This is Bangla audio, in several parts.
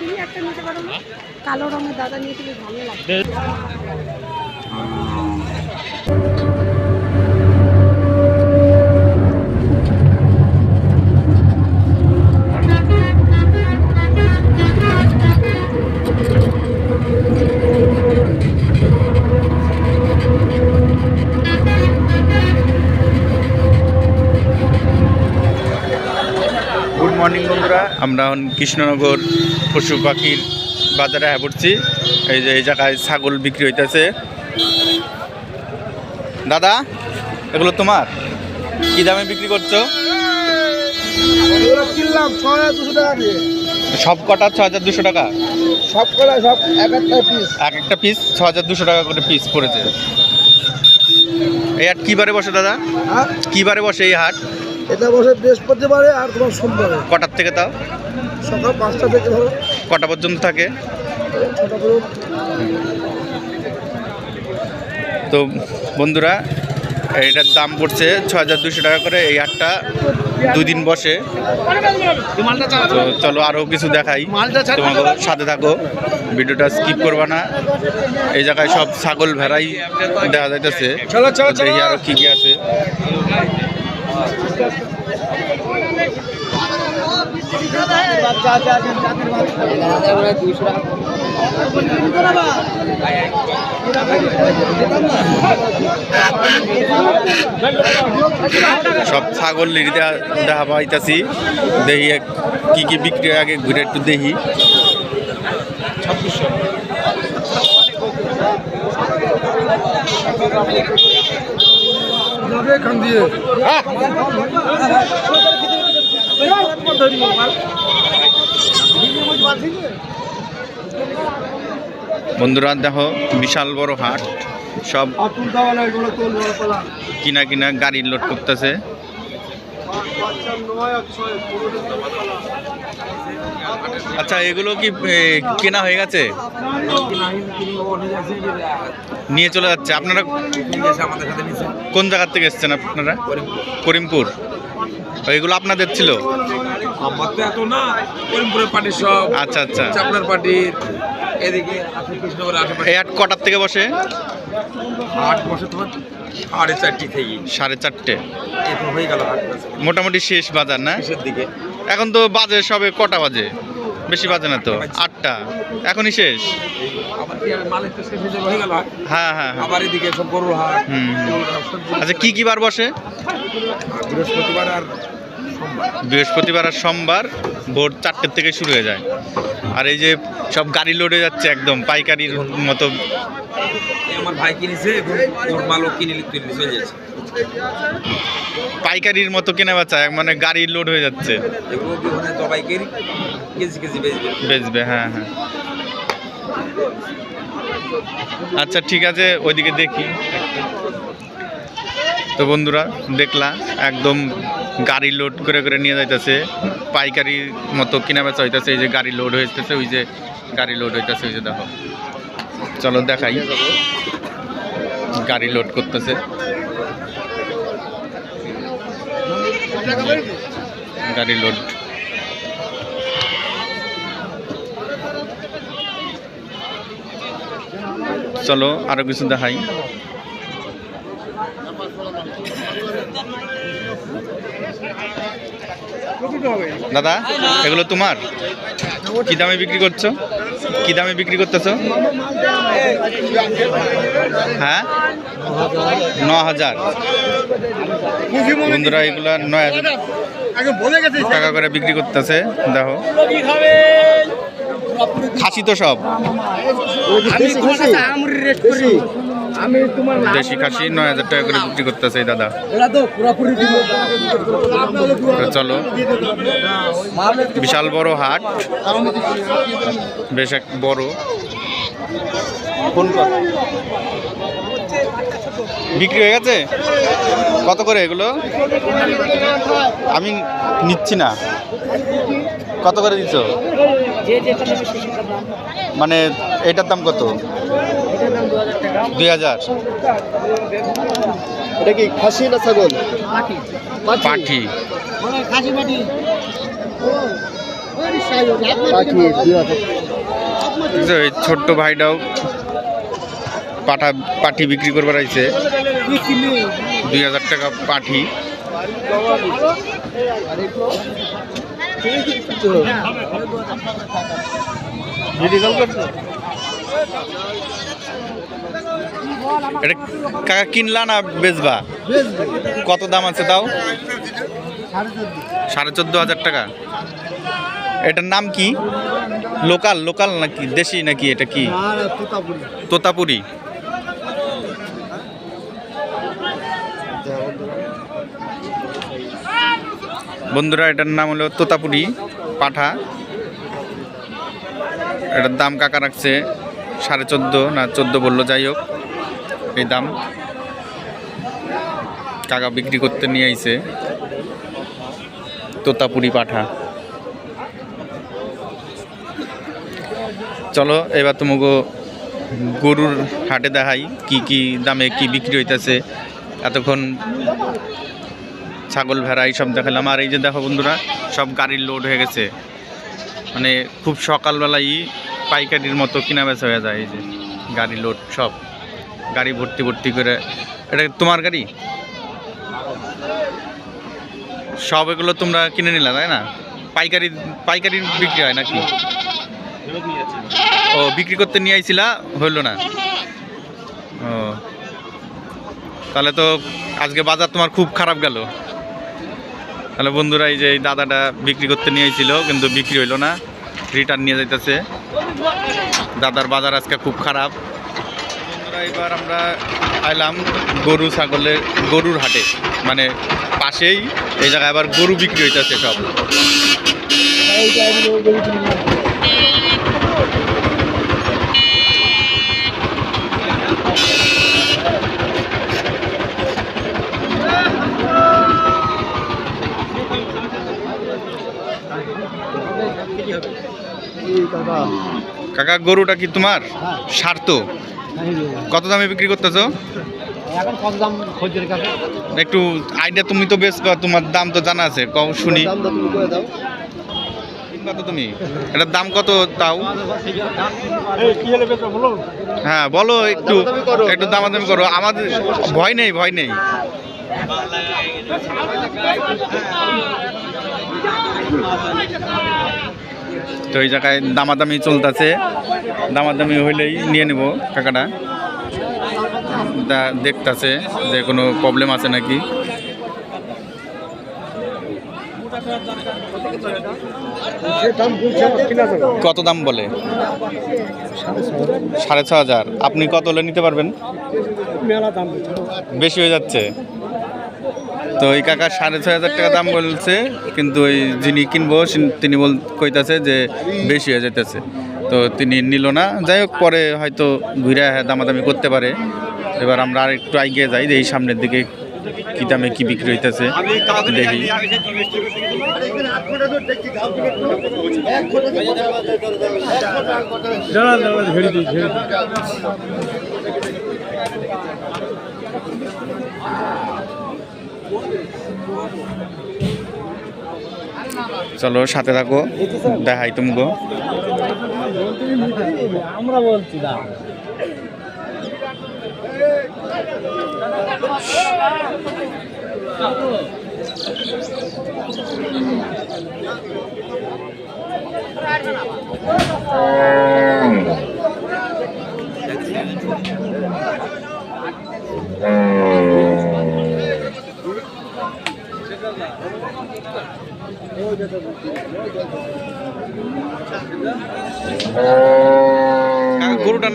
তুমি একটা নিতে পারো না কালো রঙের দাদা নিয়ে তুমি ভালো লাগবে। মর্নিং বন্ধুরা আমরা এখন কৃষ্ণনগর পশু পাখির বাজারে হ্যাঁ পড়ছি। এই যে এই জায়গায় ছাগল বিক্রি হইতেছে। দাদা এগুলো তোমার? কি দামে বিক্রি করছ? সব কটা ছ হাজার দুশো টাকা? সব কলা সব এক একটা পিস এক একটা পিস ছ হাজার দুশো টাকা করে পিস পড়েছে। এই হাট কী বারে বসে দাদা? হ্যাঁ? কী বারে বসে এই হাট? এটা বসে বৃহস্পতিবারে আর তোমার সোমবারে। কটার থেকে তাও? সকাল পাঁচটা থেকে ধরো। কটা পর্যন্ত থাকে? ছটা পর্যন্ত। তো বন্ধুরা এটার দাম পড়ছে ছ হাজার দুশো টাকা করে। এই হাটটা দুই দিন বসে তো চলো আরও কিছু দেখাই। তোমাকে সাথে থাকো। ভিডিওটা স্কিপ করবা না। এই জায়গায় সব ছাগল ভেড়াই দেখা যাইতেছে। চলো চলো দেখি আরও কি কি আছে। সব ছাগল দেখা পাইতাছি। দেখি কি কি বিক্রি হয় আগে ঘুরে একটু দেখি। যাবে এখান দিয়ে? বন্ধুরা দেখো বিশাল বড় হাট। সব কিনা কিনা গাড়ি লোড করতেছে। আচ্ছা এগুলো কি কেনা হয়ে গেছে? নিয়ে চলে যাচ্ছে। আপনারা কোন জায়গার থেকে এসছেন আপনারা? করিমপুর। ও, এগুলো আপনাদের ছিল? আমার তো এত না করিমপুরের পার্টির সব আচ্ছা আচ্ছা। পার্টির এদিকে এই হাট কটার থেকে বসে? হাট বসে তোমার সাড়ে চারটি থেকে সাড়ে চারটে। হয়ে গেল মোটামুটি শেষ বাজার না? শেষের দিকে। এখন তো বাজে সবে কটা বাজে? বেশি বাজে না তো? আটটা এখনই শেষ? হয়ে হয়ে হ্যাঁ? হ্যাঁ আবার এদিকে সব গরুর হাট আচ্ছা কি কি বার বসে? বৃহস্পতিবার আর সোমবার। বৃহস্পতিবার আর সোমবার ভোর চারটের থেকে শুরু হয়ে যায়। আর এই যে সব গাড়ি লোড হয়ে যাচ্ছে একদম পাইকারির মতো। আমার ভাই কিনেছে ওর মালও কিনে চলে যাচ্ছে। পাইকারির মতো কেনা বেচা মানে গাড়ি লোড হয়ে যাচ্ছে। KG KG বেচবে। বেচবে হ্যাঁ হ্যাঁ। আচ্ছা ঠিক আছে ওইদিকে দেখি। তো বন্ধুরা দেখলা একদম গাড়ি লোড করে করে নিয়ে যাইতেছে। পাইকারি মতো কিনা বেচা হইতেছে এই যে গাড়ি লোড হইতেছে ওই যে গাড়ি লোড হইতেছে ওই যে দেখো। চলো দেখাই। গাড়ি লোড করতেছে। গাড়ি লোড চলো আরও কিছু দেখাই। দাদা এগুলো তোমার? কি দামে বিক্রি করছ? কি দামে বিক্রি করতেছো? হ্যাঁ? ন হাজার বন্ধুরা এগুলা নয় হাজার টাকা করে বিক্রি করতেছে দেখো। খাসি তো সব। দেশি খাসি? নয় হাজার টাকা করে বিক্রি করতেছে এই দাদা। চলো। বিশাল বড় হাট। বেশ এক বড়। বিক্রি হয়ে গেছে? কত করে এগুলো? আমি নিচ্ছি না। কত করে দিচ্ছ মানে এটার দাম কত? দুই হাজার এটা কি খাসি না ছাগল? পাখি। এই ছোট্ট ভাইটাও পাঠা পাঠি বিক্রি করবার আইছে। দুই হাজার টাকা পাঠি। এটা কাকা কিনলা না বেচবা? কত দাম আছে তাও? সাড়ে চোদ্দ হাজার টাকা। এটার নাম কি? লোকাল লোকাল নাকি? দেশি নাকি এটা কি? তোতাপুরি। বন্ধুরা, এটার নাম হলো তোতাপুরি পাঠা। এটার দাম কাকা রাখছে সাড়ে চোদ্দ, না চোদ্দ বলল, যাই হোক, এই দাম। কাকা বিক্রি করতে নিয়ে আইছে তোতাপুরি পাঠা। চলো, এবার তোমাকে গরুর হাটে দেখাই কি কি দামে কি বিক্রি হইতেছে। এতক্ষণ ছাগল ভেড়া এইসব দেখালাম। আর এই যে দেখো বন্ধুরা, সব গাড়ির লোড হয়ে গেছে। মানে খুব সকালবেলাই পাইকারির মতো কিনা বেচা হয়ে যায় এই যে গাড়ি লোড সব। গাড়ি ভর্তি ভর্তি করে। এটা তোমার গাড়ি? সব এগুলো তোমরা কিনে নিলা, তাই না? পাইকারি পাইকারি বিক্রি হয় নাকি? ও, বিক্রি করতে নিয়ে আইছিলা? হইল না। ও। তাহলে তো আজকে বাজার তোমার খুব খারাপ গেল। তাহলে বন্ধুরা এই যে এই দাদাটা বিক্রি করতে নিয়ে আইছিল কিন্তু বিক্রি হইল না রিটার্ন নিয়ে যাইতেছে। দাদার বাজার আজকে খুব খারাপ। বন্ধুরা, এবার আমরা আইলাম গরু ছাগলের গরুর হাটে। মানে পাশেই এই জায়গায় আবার গরু বিক্রি হইতেছে সব। কাকা গরুটা কি তোমার? স্বার্থ কত দামে বিক্রি করতেছো? এখন কত দাম খোঁজের কাছে একটু আইডিয়া তুমি তো বেশ তোমার দাম তো জানা আছে কম শুনি। তুমি কত তুমি? এটার দাম কত তাও? কি হলে বেচা বলো? হ্যাঁ বলো একটু করো। একটু দামাদামি করো। আমাদের ভয় নেই ভয় নেই। তো এই জায়গায় দামাদামি চলতেছে। দামাদামি হইলেই নিয়ে নেব কাকাটা দেখতাছে যে কোনো প্রবলেম আছে নাকি। কত দাম বলে? সাড়ে ছ হাজার। আপনি কত হলে নিতে পারবেন? বেশি হয়ে যাচ্ছে। তো এই কাকা সাড়ে ছয় হাজার টাকা দাম বলছে, কিন্তু ওই যিনি কিনবো তিনি বল কইতাছে যে বেশি হয়ে যেতেছে তো তিনি নিল না। যাই হোক, পরে হয়তো ঘুরে দামাদামি করতে পারে। এবার আমরা আর একটু এগিয়ে যাই এই সামনের দিকে কি দামে কি বিক্রি হইতেছে। দেখি ঝেড়ে দিই ঝেড়ে দিই চলো সাথে থাকো দেখাই তুমি গো আমরা বলছি না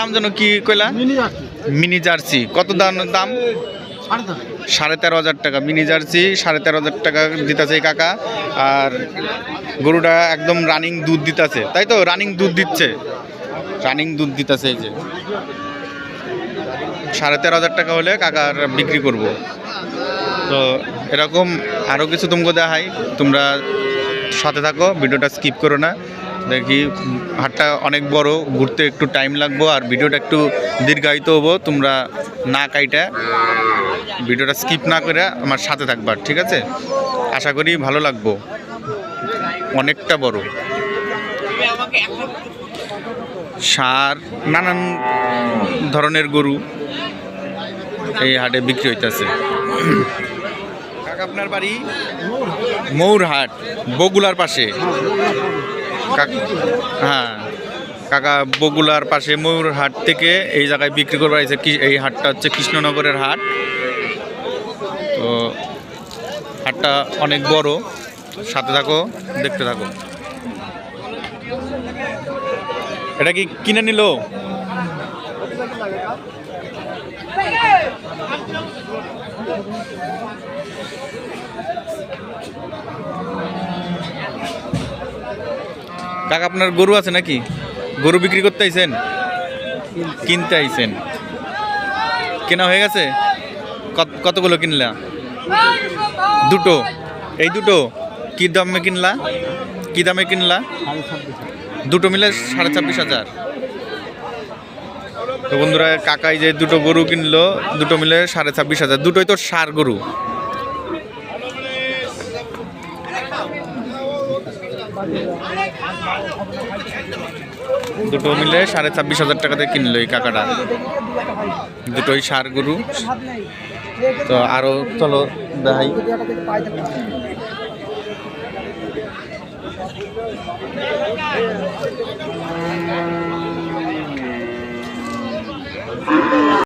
নাম যেন কি কইলা? Mini jersey. কত দাম দাম? সাড়ে সাড়ে তেরো হাজার টাকা। মিনি জার্সি সাড়ে তেরো হাজার টাকা দিতেছে এই কাকা। আর গরুটা একদম রানিং দুধ দিতেছে। তাই তো? রানিং দুধ দিচ্ছে। রানিং দুধ দিতেছে এই যে। সাড়ে তেরো হাজার টাকা হলে কাকার বিক্রি করব। তো এরকম আরও কিছু তোমাকে দেখাই। তোমরা সাথে থাকো ভিডিওটা স্কিপ করো না। দেখি হাটটা অনেক বড় ঘুরতে একটু টাইম লাগবো আর ভিডিওটা একটু দীর্ঘায়িত হব তোমরা না কাইটা ভিডিওটা স্কিপ না করে আমার সাথে থাকবার ঠিক আছে? আশা করি ভালো লাগবো। অনেকটা বড়। সার নানান ধরনের গরু এই হাটে বিক্রি হইতেছে। আপনার বাড়ি? মৌরহাট বগুলার পাশে। হ্যাঁ কাকা বগুলার পাশে ময়ূর হাট থেকে এই জায়গায় বিক্রি করবার আছে এই হাটটা হচ্ছে কৃষ্ণনগরের হাট। তো হাটটা অনেক বড়। সাথে থাকো, দেখতে থাকো। এটা কি কিনে নিল? কাকা, আপনার গরু আছে নাকি? গরু বিক্রি করতে আইছেন? কিনতে আইছেন। কেনা হয়ে গেছে? কত- কতগুলো কিনলা? দুটো। এই দুটো? কি দামে কিনলা? কি দামে কিনলা? দুটো মিলে সাড়ে ছাব্বিশ হাজার। তো বন্ধুরা, কাকাই যে দুটো গরু কিনলো, দুটো মিলে সাড়ে ছাব্বিশ হাজার। দুটোই তো সার গরু। দুটো মিলে সাড়ে ছাব্বিশ হাজার টাকাতে কিনলো এই কাকাটা। দুটোই সার গরু। তো আরও চলো দেখাই।